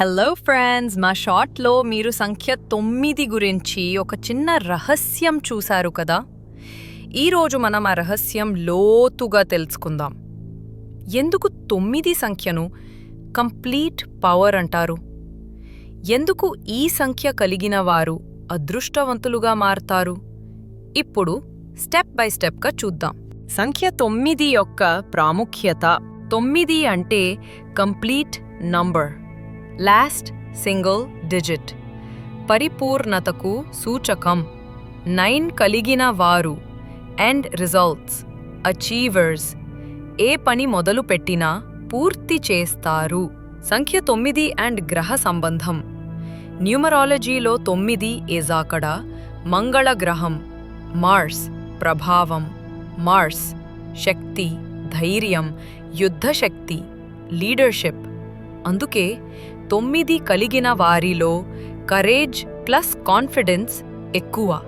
Hello friends మా షార్ట్లో మీరు సంఖ్య తొమ్మిది గురించి ఒక చిన్న రహస్యం చూశారు కదా? ఈరోజు మనం ఆ రహస్యం లోతుగా తెలుసుకుందాం. ఎందుకు తొమ్మిది సంఖ్యను కంప్లీట్ పవర్ అంటారు? ఎందుకు ఈ సంఖ్య కలిగిన వారు అదృష్టవంతులుగా మారతారు? ఇప్పుడు స్టెప్ బై స్టెప్గా చూద్దాం. సంఖ్య తొమ్మిది యొక్క ప్రాముఖ్యత తొమ్మిది అంటే complete number. Last single digit పరిపూర్ణతకు సూచకం. నైన్ కలిగిన వారు. ఎండ్ రిజల్ట్స్ అచీవర్స్ ఏ పని మొదలు పెట్టినా పూర్తి చేస్తారు. సంఖ్య తొమ్మిది అండ్ గ్రహ సంబంధం. న్యూమరాలజీలో తొమ్మిది ఏజాకడ మంగళ గ్రహం. మార్స్ ప్రభావం. మార్స్ శక్తి. ధైర్యం. యుద్ధశక్తి. లీడర్షిప్ అందుకే తొమ్మిది కలిగిన వారిలో కరేజ్ ప్లస్ కాన్ఫిడెన్స్ ఎక్కువ.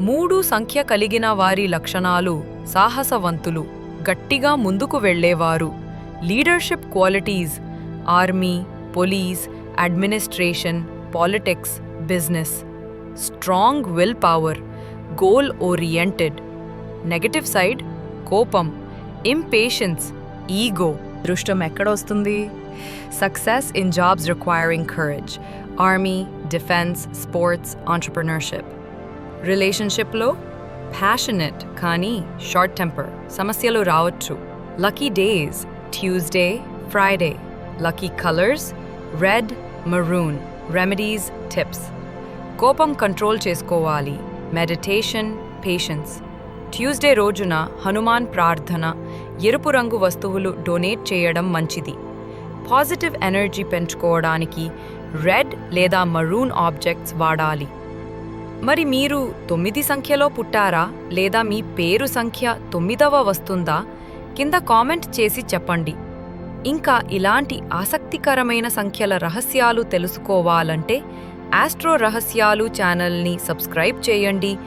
మూడు సంఖ్య కలిగిన వారి లక్షణాలు సాహసవంతులు గట్టిగా ముందుకు వెళ్ళేవారు. Leadership qualities army police administration politics business strong will power goal oriented negative side కోపం ఇంపేషన్స్ ఈగో దృష్టం ఎక్కడొస్తుంది success in jobs requiring courage army defence sports entrepreneurship రిలేషన్షిప్లో ప్యాషనెట్ కానీ షార్ట్ టెంపర్ సమస్యలు రావచ్చు. Lucky days Tuesday Friday lucky colours red maroon remedies tips కోపం control చేసుకోవాలి. Meditation patience Tuesday రోజున హనుమాన్ ప్రార్థన ఎరుపు రంగు వస్తువులు డొనేట్ చేయడం మంచిది. పాజిటివ్ ఎనర్జీ పెంచుకోవడానికి రెడ్ లేదా మరూన్ ఆబ్జెక్ట్స్ వాడాలి. మరి మీరు తొమ్మిది సంఖ్యలో పుట్టారా? లేదా మీ పేరు సంఖ్య తొమ్మిదవ వస్తుందా? కింద కామెంట్ చేసి చెప్పండి. ఇంకా ఇలాంటి ఆసక్తికరమైన సంఖ్యల రహస్యాలు తెలుసుకోవాలంటే ఆస్ట్రో రహస్యాలు ఛానల్ని సబ్స్క్రైబ్ చేయండి.